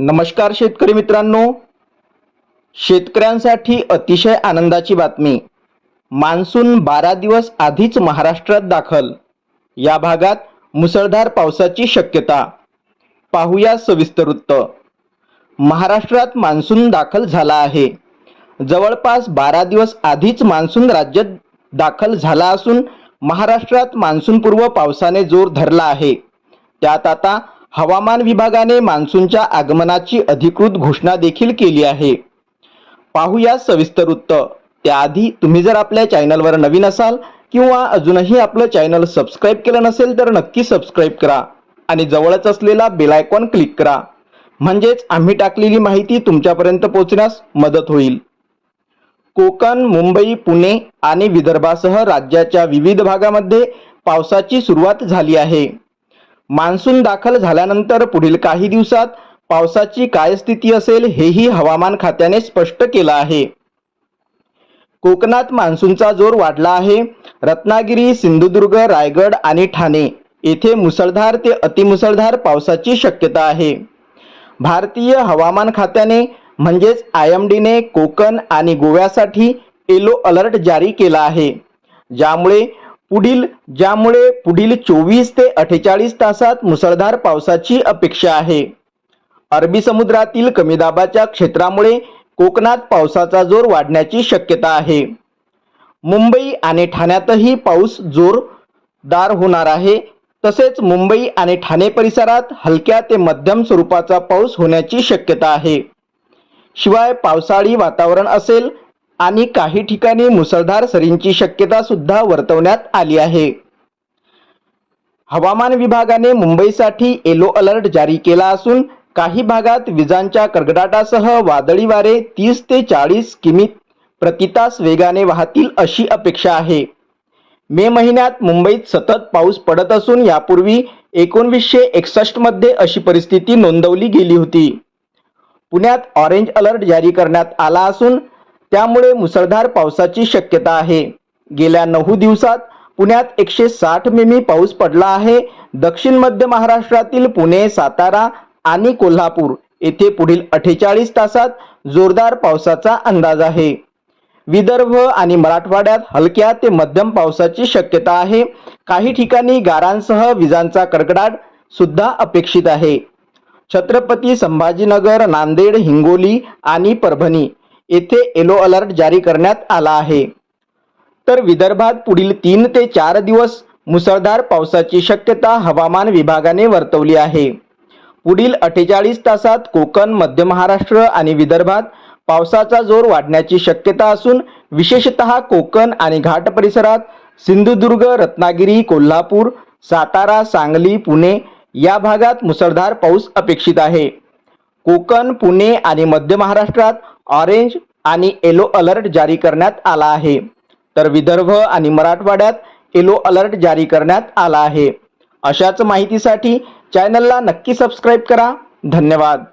नमस्कार शेतकरी मित्रांनो. शेतकऱ्यांसाठी अतिशय आनंदाची बातमी. मान्सून बारा दिवस आधीच महाराष्ट्रात दाखल. या भागात मुसळधार पावसाची शक्यता. पाहूया सविस्तर वृत्त. महाराष्ट्रात मान्सून दाखल झाला आहे. जवळपास बारा दिवस आधीच मान्सून राज्यात दाखल झाला असून महाराष्ट्रात मान्सूनपूर्व पावसाने जोर धरला आहे. त्यात आता हवामान विभागाने मान्सूनच्या आगमनाची अधिकृत घोषणा देखील केली आहे. पाहूया सविस्तर वृत्त त्याआधी तुम्ही जर आपल्या चॅनलवर नवीन असाल किंवा अजूनही आपलं चॅनल सबस्क्राईब केलं नसेल तर नक्की सबस्क्राईब करा आणि जवळच असलेला बेलायकॉन क्लिक करा. म्हणजेच आम्ही टाकलेली माहिती तुमच्यापर्यंत पोहोचण्यास मदत होईल. कोकण मुंबई पुणे आणि विदर्भासह राज्याच्या विविध भागामध्ये पावसाची सुरुवात झाली आहे. मान्सून दाखल झाल्यानंतर पुढील काही दिवसात पावसाची काय स्थिती असेल हेही हवामान खात्याने स्पष्ट केलं आहे. कोकणात मान्सूनचा जोर वाढला आहे. रत्नागिरी सिंधुदुर्ग रायगड आणि ठाणे येथे मुसळधार ते अतिमुसळधार पावसाची शक्यता आहे. भारतीय हवामान खात्याने म्हणजेच आय एम डीने कोकण आणि गोव्यासाठी येलो अलर्ट जारी केला आहे. ज्यामुळे पुढील ज्यामुळे पुढील चोवीस ते अठ्ठेचाळीस तासात मुसळधार पावसाची अपेक्षा आहे. अरबी समुद्रातील कमी दाबाच्या क्षेत्रामुळे कोकणात पावसाचा जोर वाढण्याची शक्यता आहे. मुंबई आणि ठाण्यातही पाऊस जोरदार होणार आहे. तसेच मुंबई आणि ठाणे परिसरात हलक्या ते मध्यम स्वरूपाचा पाऊस होण्याची शक्यता आहे. शिवाय पावसाळी वातावरण असेल आणि काही ठिकाणी मुसळधार सरींची शक्यता सुद्धा वर्तवण्यात आली आहे. हवामान विभागाने मुंबईसाठी येलो अलर्ट जारी केला असून काही भागात विजांच्या कडकडाटासह वादळी वारे तीस ते चाळीस किमी प्रतितास वेगाने वाहतील अशी अपेक्षा आहे. मे महिन्यात मुंबईत सतत पाऊस पडत असून यापूर्वी एकोणवीसशे एकसष्टमध्ये अशी परिस्थिती नोंदवली गेली होती. पुण्यात ऑरेंज अलर्ट जारी करण्यात आला असून त्यामुळे मुसळधार पावसाची शक्यता आहे. गेल्या नऊ दिवसात पुण्यात एकशे साठ मिमी पाऊस पडला आहे. दक्षिण मध्य महाराष्ट्रातील पुणे सातारा आणि कोल्हापूर येथे पुढील अठ्ठेचाळीस तासात जोरदार पावसाचा अंदाज आहे. विदर्भ आणि मराठवाड्यात हलक्या ते मध्यम पावसाची शक्यता आहे. काही ठिकाणी गारांसह विजांचा कडकडाट सुद्धा अपेक्षित आहे. छत्रपती संभाजीनगर नांदेड हिंगोली आणि परभणी येथे येलो अलर्ट जारी करण्यात आला आहे. तर विदर्भात पुढील तीन ते चार दिवस मुसळधार पावसाची शक्यता हवामान विभागाने वर्तवली आहे. पुढील अठ्ठेचाळीस तासात कोकण मध्य महाराष्ट्र आणि विदर्भात पावसाचा जोर वाढण्याची शक्यता असून विशेषतः कोकण आणि घाट परिसरात सिंधुदुर्ग रत्नागिरी कोल्हापूर सातारा सांगली पुणे या भागात मुसळधार पाऊस अपेक्षित आहे. कोकण पुणे आणि मध्य महाराष्ट्रात ऑरेंज आणि येलो अलर्ट जारी करण्यात आला आहे. तर विदर्भ आणि मराठवाड्यात येलो अलर्ट जारी करण्यात आला आहे. अशाच माहितीसाठी चॅनलला नक्की सबस्क्राईब करा. धन्यवाद.